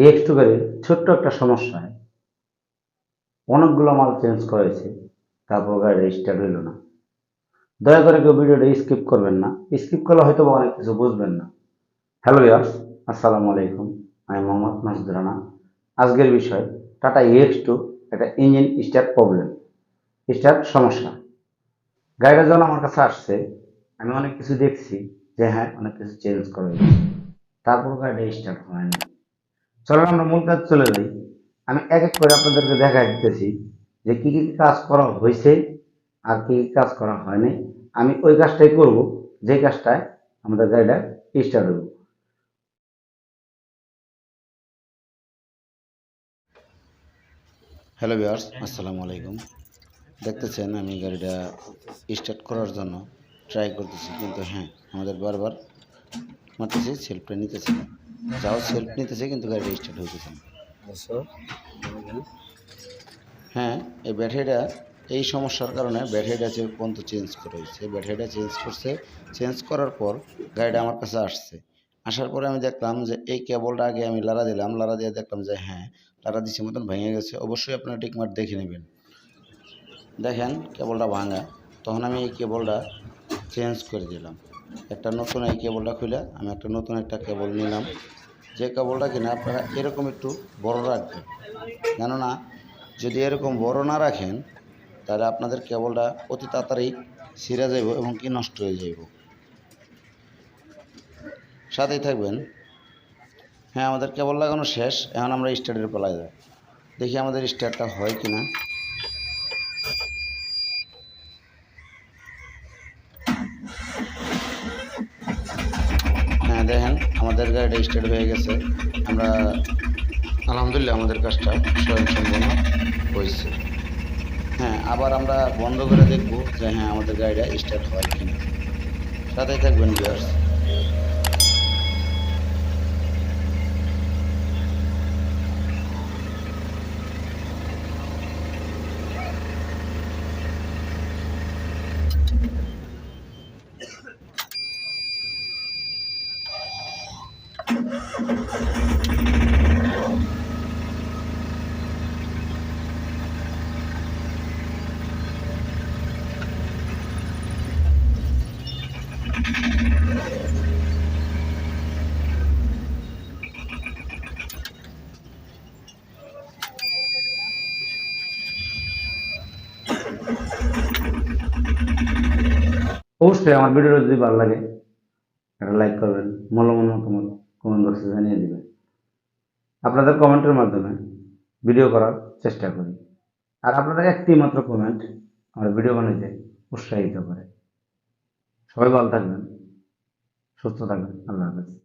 এই x two গাড়ির ছোট্ট একটা সমস্যায় অনেকগুলো মাল চেঞ্জ করেছে, তারপর গাড়ি স্টার্ট হইল না। দয়া করে কেউ ভিডিওটা স্কিপ করবেন না। স্কিপ করলে হয়তো অনেক কিছু বুঝবেন না। হ্যালো ইয়ার্স আসসালামু আলাইকুম। আমি মোহাম্মদ মাসুদ রানা। আজকের বিষয়, টাটা এক্স টু একটা ইঞ্জিন স্টার্ট প্রবলেম স্টার্ট সমস্যা। গাড়িটা যখন আমার কাছে আসছে, আমি অনেক কিছু দেখছি যে হ্যাঁ অনেক কিছু চেঞ্জ করা তারপর গাড়িটা স্টার্ট হয় না। চলুন আমরা মূল কাজ চলে যাই। আমি এক এক করে আপনাদেরকে দেখা দিতেছি যে কি কি কাজ করা হয়েছে আর কি কি কাজ করা হয়নি। আমি ওই কাজটাই করব, যে কাজটায় আমাদের গাড়িটা স্টার্ট হইব। হ্যালো ভিউয়ার্স আসসালামু আলাইকুম। দেখতেছেন আমি গাড়িটা স্টার্ট করার জন্য ট্রাই করতেছি, কিন্তু হ্যাঁ আমাদের বারবার মারতেছে সেলফটা নিতেছে না। যাও সেলফ নিতেছে কিন্তু গাড়িটা স্টার্ট হইতেছে হ্যাঁ এই ব্যাটারিটা এই সমস্যার কারণে ব্যাটারিটা যে পর্যন্ত চেঞ্জ করা হয়েছে ব্যাটারিটা চেঞ্জ করছে চেঞ্জ করার পর গাড়িটা আমার কাছে আসছে। আসার পরে আমি দেখলাম যে এই কেবলটা আগে আমি লাড়া দিলাম লাড়া দিয়ে দেখলাম যে হ্যাঁ লাড়া দিচ্ছে মতন ভেঙে গেছে। অবশ্যই আপনারা টিকমার দেখে নেবেন। দেখেন কেবলটা ভাঙা তখন আমি এই কেবলটা চেঞ্জ করে দিলাম। একটা নতুন এই কেবলটা খুলে আমি একটা নতুন একটা কেবল নিলাম। যে কেবলটা কিনা আপনারা এরকম একটু বড় রাখবেন। কেননা যদি এরকম বড় না রাখেন, তাহলে আপনাদের কেবলটা অতি তাড়াতাড়ি ছিঁড়ে যাইব এবং কি নষ্ট হয়ে যাইব। সাথেই থাকবেন। হ্যাঁ আমাদের কেবল লাগানো শেষ। এখন আমরা স্টার্টের পালায় যাই দেখি আমাদের স্টার্টটা হয় কি দেখেন, আমাদের গাড়িটা রেজিস্টার্ড হয়ে গেছে। আমরা, আলহামদুলিল্লাহ আমাদের কাজটা স্বয়ংসম্পূর্ণ হয়েছে। হ্যাঁ আবার আমরা বন্ধ করে দেখব যে হ্যাঁ আমাদের গাড়িটা স্টার্ট হয় কিনা। সাথে থাকবেন ভিউয়ার্স অবশ্যই আমার ভিডিওটা যদি ভালো লাগে একটা লাইক করবেন। মূল্যবান মতামত। কমেন্ট বক্সে জানিয়ে দেবেন। আপনাদের কমেন্টের মাধ্যমে ভিডিও করার চেষ্টা করি। আর আপনাদের একটি মাত্র কমেন্ট আমার ভিডিও বানাইতে উৎসাহিত করে। সবাই ভালো থাকবেন, সুস্থ থাকবেন, আল্লাহ হাফেজ।